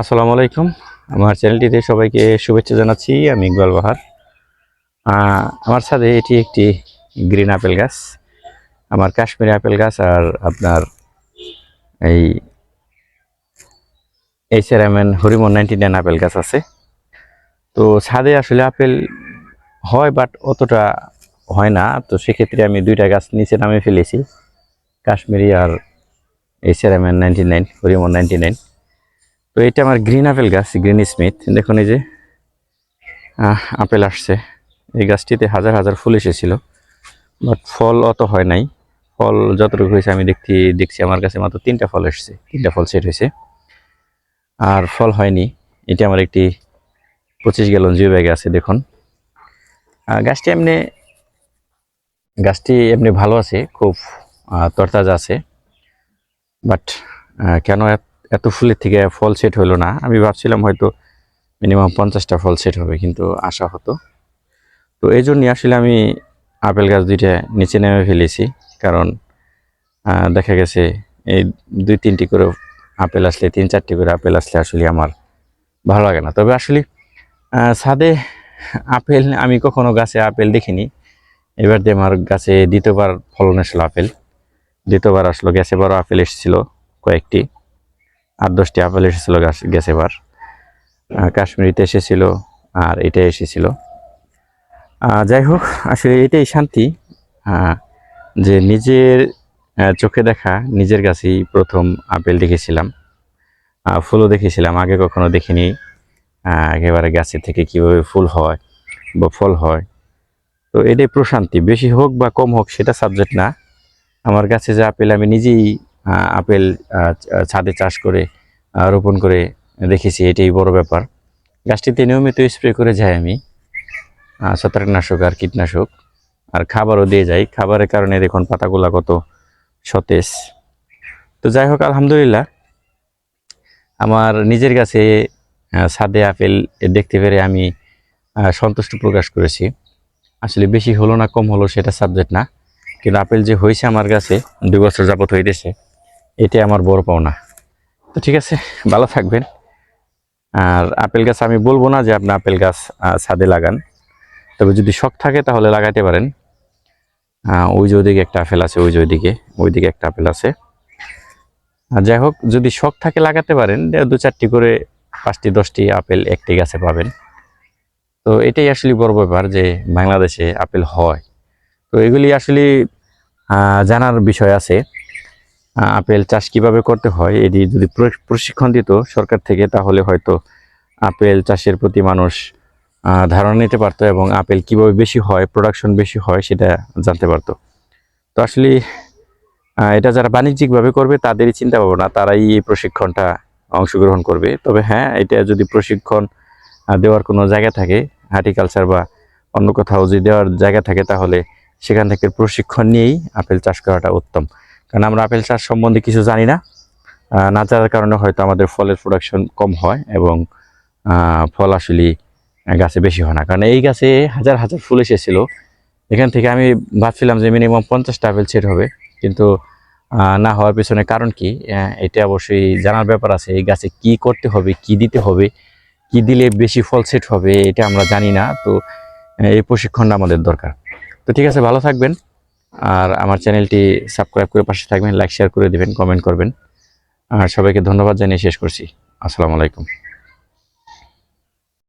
আসসালামু আলাইকুম। আমার চ্যানেলটিতে সবাইকে শুভেচ্ছা জানাচ্ছি, আমি ইকবাল বাহার। আমার সাথে এটি একটি গ্রিন আপেল গাছ, আমার কাশ্মীরি আপেল গাছ আর আপনার এই এই সেরামেন হরিমন নাইনটি নাইন আপেল গাছ আছে। তো ছাদে আসলে আপেল হয়, বাট অতটা হয় না। তো সেক্ষেত্রে আমি দুইটা গাছ নিচে নামে ফেলেছি, কাশ্মীরি আর এই সেরামেন ninety nine Hariman ninety nine. তো এটা আমার গ্রিন আপেল গাছ গ্রিন স্মিথ দেখুন এই যে আপেল আসছে। এই গাছটিতে হাজার হাজার ফুল এসেছিল বাট ফল অত হয় নাই। ফল যতটুকু হয়েছে আমি দেখছি দেখছি আমার কাছে মাত্র তিনটা ফল এসেছে, তিনটা ফল সেট হয়েছে। আর ফল হয়নি। এটা আমার একটি পঁচিশ গ্যালন জিও ব্যাগে আছে, দেখুন। গাছটি এমনি গাছটি এমনি ভালো আছে, খুব তরতাজা আছে। বাট কেন এত ফুলের থেকে ফল সেট হলো না। আমি ভাবছিলাম হয়তো মিনিমাম পঞ্চাশটা ফল সেট হবে, কিন্তু আশা হতো। তো এই জন্যই আসলে আমি আপেল গাছ দুইটা নিচে নেমে ফেলেছি, কারণ দেখা গেছে এই দুই তিনটি করে আপেল আসলে, তিন চারটি করে আপেল আসলে আসলে আমার ভালো লাগে না। তবে আসলে ছাদে আপেল, আমি কখনো গাছে আপেল দেখিনি। এবার দিয়ে আমার গাছে দ্বিতীয়বার ফলন আসলো আপেল। দ্বিতীয়বার আসলো গ্যাসে বড় আপেল এসেছিল কয়েকটি। আট দশটি আপেল এসেছিল গাছ, গেছে এবার। কাশ্মীরিতে এসেছিল আর এটা এসেছিল। যাই হোক, আসলে এটাই শান্তি। যে নিজের চোখে দেখা নিজের কাছেই প্রথম আপেল দেখেছিলাম। ফুলও দেখেছিলাম, আগে কখনো দেখিনি। একেবারে গাছে থেকে কীভাবে ফুল হয় বা ফল হয়। তো এটাই প্রশান্তি, বেশি হোক বা কম হোক সেটা সাবজেক্ট না। আমার কাছে যে আপেল আমি নিজেই আপেল ছাদে চাষ করে রোপণ করে দেখেছি, এটাই বড় ব্যাপার। গাছটিতে নিয়মিত স্প্রে করে যাই আমি ছত্রাকনাশক আর কীটনাশক, আর খাবারও দিয়ে যাই। খাবারের কারণে দেখুন, পাতাগুলা কত সতেজ। তো যাই হোক, আলহামদুলিল্লাহ, আমার নিজের কাছে ছাদে আপেল দেখতে পেরে আমি সন্তুষ্ট প্রকাশ করেছি। আসলে বেশি হলো না, কম হলো সেটা সাবজেক্ট না। কিন্তু আপেল যে হয়েছে আমার কাছে দুই বছর যাবত হইতেছে। এটাই আমার বড় পাওনা। তো ঠিক আছে, ভালো থাকবেন। আর আপেল গাছ আমি বলব না যে আপনি আপেল গাছ ছাদে লাগান। তবে যদি শখ থাকে তাহলে লাগাতে পারেন। ওই যে ওইদিকে একটা আপেল আছে, ওই যে ওইদিকে ওইদিকে একটা আপেল আছে। আর যাই হোক, যদি শখ থাকে লাগাতে পারেন দু, চারটি করে, পাঁচটি, দশটি আপেল একটি গাছে পাবেন। তো এটাই আসলে বড় ব্যাপার যে বাংলাদেশে আপেল হয়। তো এগুলি আসলে জানার বিষয় আছে। আপেল চাষ কীভাবে করতে হয়, এটি যদি প্রশিক্ষণ দিত সরকার থেকে, তাহলে হয়তো আপেল চাষের প্রতি মানুষ ধারণা নিতে পারতো এবং আপেল কীভাবে বেশি হয় প্রোডাকশন বেশি হয়, সেটা জানতে পারতো। তো আসলে এটা যারা বাণিজ্যিকভাবে করবে, তাদেরই চিন্তা ভাবনা তারাই এই প্রশিক্ষণটা অংশগ্রহণ করবে। তবে হ্যাঁ এটা যদি প্রশিক্ষণ দেওয়ার কোনো জায়গা থাকে, হার্টিকালচার বা অন্য কোথাও যদি দেওয়ার জায়গা থাকে, তাহলে সেখান থেকে প্রশিক্ষণ নিয়েই আপেল চাষ করাটা উত্তম। কারণ আমরা আপেল চাষ সম্বন্ধে কিছু জানি না। না জানার কারণে হয়তো আমাদের ফলের প্রোডাকশন কম হয় এবং ফল আসলে গাছে বেশি হয় না। কারণ এই গাছে হাজার হাজার ফুল এসেছিল। এখান থেকে আমি ভাবছিলাম যে মিনিমাম পঞ্চাশটা আপেল সেট হবে। কিন্তু না হওয়ার পেছনে কারণ কি? এটা অবশ্যই জানার ব্যাপার আছে। এই গাছে কি করতে হবে, কি দিতে হবে, কি দিলে বেশি ফল সেট হবে, এটা আমরা জানি না। তো এই প্রশিক্ষণটা আমাদের দরকার। তো ঠিক আছে, ভালো থাকবেন। আর আমার চ্যানেলটি সাবস্ক্রাইব করে পাশে থাকবেন লাইক শেয়ার করে দেবেন কমেন্ট করবেন। আর সবাইকে ধন্যবাদ জানিয়ে শেষ করছি। আসসালামু আলাইকুম।